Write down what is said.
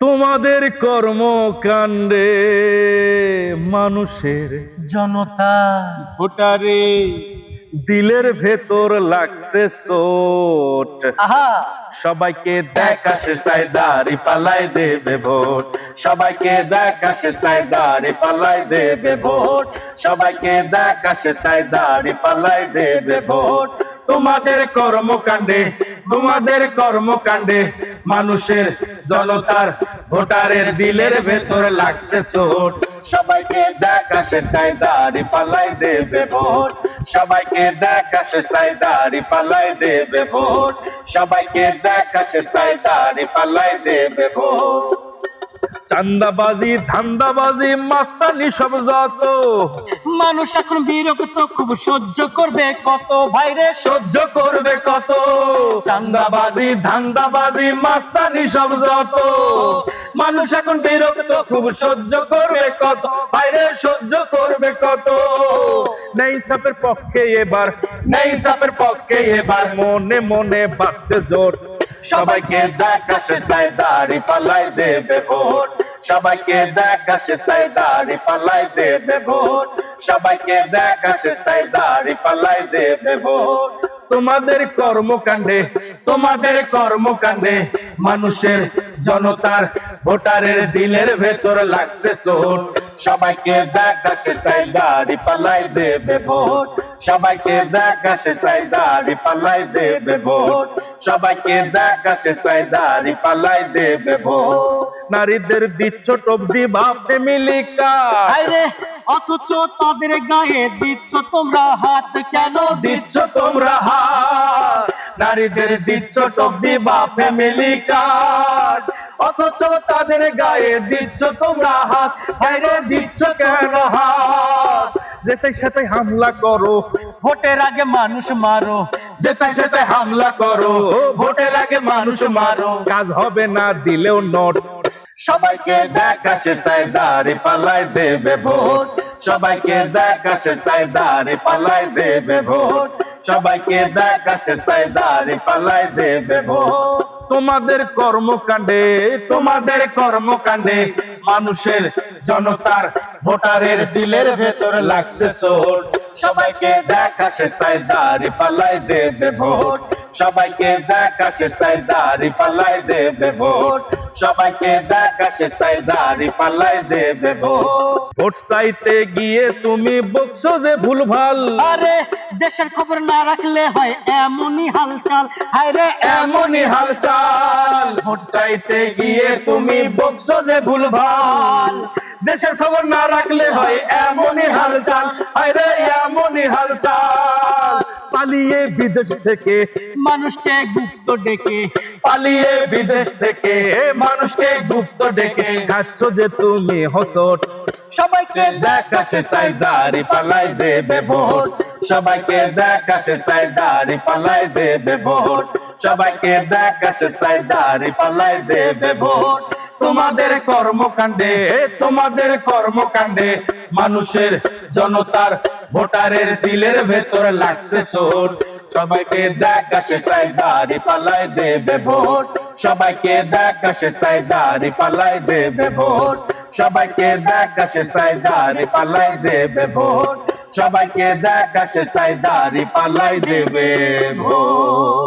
তোমাদের কর্মকাণ্ডে মানুষের জনতা ভোটারে দিলের ভেতর লাগছে সোট সবাইকে দেখা শেষটায় দাড়ি পালাই দেবে ভোট। সবাইকে দেখা শেষটায় দাড়ি পালাই দেবে ভোট। সবাইকে দেখা শেষটায় দাড়ি পালাই দেবে ভোট। তোমাদের কর্মকাণ্ডে তোমাদের কর্মকাণ্ডে মানুষের জনতার ভোটারের দিলের ভেতর লাগছে চোট। সবাইকে দেখা শেষটাই দাড়ি পালাই দেবে ভোট। সবাইকে দেখা শেষটাই দাড়ি পালাই দেবে ভোট। সবাইকে দেখা শেষটাই দাড়ি পালাই দেবে ভোট। চান্দাবাজি ধান্দাবাজি মাস্তানি সব যত। মানুষ এখন বিরক্ত খুব সহ্য করবে কত? ভাইরে সহ্য করবে কত? চান্দাবাজি ধান্দাবাজি মাস্তানি সব যত। মানুষ এখন বিরক্ত খুব সহ্য করবে কত? বাইরে সহ্য করবে কত? নেই সাপের পক্ষে এবার নেই সাপের পক্ষে এবার মনে মনে বাড়ছে জোর। সবাইকে দেখা শেষটায় দাড়ি পালাই দেবে ভোট। সবাইকে দেখা শেষটায় দাড়ি পালাই দেবে ভোট। সবাইকে দেখা শেষটায় দাড়ি পালাই দেবে ভোট। তোমাদের কর্মকাণ্ডে তোমাদের কর্মকাণ্ডে মানুষের জনতার ভোটারের দিলের ভেতর লাগছে চোট। সবাইকে দেখা সেটাই দাড়ি পালাই দেবে ভোট। সবাইকে দেখা সেটাই দাড়ি পালাই দেবে ভোট। সবাইকে দেখা সেটাই দাড়ি পালাই দেবে ভোট। নারীদের দিচ্ছ টবদি ভাবতে মিলিকা। ভাইরে অথচ তাদের গায়ে দিচ্ছ তোমরা হাত কেন দিচ্ছ তোমরা হাত? নারীদের দিচ্ছ টবদি বা ফ্যামিলি কার্ড অথচ তাদের গায়ে দিচ্ছ তোমরা হাত। বাইরে দিচ্ছ কেন হাত? যেতে সাথে হামলা করো। ভোটের আগে মানুষ মারো। যেতে সাথে হামলা করো। ভোটের আগে মানুষ মারো। কাজ হবে না, দিলেও নোট। সবাইকে দেখা শেষটায় দাঁড়ি পালাই দেবে ভোট। সবাইকে দেখা শেষটায় দাঁড়ি পালাই দেবে ভোট। সবাইকে দেখা শেষটায় দাঁড়ি পালাই দেবে ভোট। তোমাদের কর্মকাণ্ডে তোমাদের কর্মকাণ্ডে মানুষের জনতার ভোটারের দিলের ভেতর লাগছে চোট। সবাইকে দেখা শেষটায় দাঁড়ি পালাই দেবে ভোট। সবাইকে দেখা শেষটায় দাঁড়ি পালাই দেবে ভোট। সবাইকে দেখা শেষটায় দাঁড়ি পালাই দেবে ভোট। ভোট চাইতে গিয়ে তুমি বকছো যে ভুলভাল। আরে দেশের খবর না রাখলে হয় এমনই হালচাল। হায়রে এমনই হালচাল। ভোট চাইতে গিয়ে তুমি বকছো যে ভুলভাল। দেশের খবর না রাখলে হয় এমনই হালচাল। আরে এমনই হালচাল। পালিয়ে বিদেশ থেকে মানুষকে গুপ্ত ডেকে, পালিয়ে বিদেশ থেকে মানুষকে গুপ্ত ডেকে। খাচ্ছ যে তুমি হসট সবাইকে দেখা শেষটায় দাড়ি পালাই দেবে ভোট। সবাইকে দেখা শেষটায় দাড়ি পালাই দেবে ভোট। সবাইকে দেখা শেষটায় দাড়ি পালাই দেবে ভোট। তোমাদের কর্মকাণ্ডে তোমাদের কর্মকাণ্ডে মানুষের জনতার ভোটারের দিলের ভেতর লাগছে চোট সবাইকে দেখা শেষটায় দাড়ি পালাই দেবে ভোট। সবাইকে দেখা শেষটায় দাড়ি পালাই দেবে ভোট। সবাইকে দেখা শেষটায় দাড়ি পালাই দেবে ভোট। সবাইকে দেখা শেষটায় দাড়ি পালাই দেবে ভোট।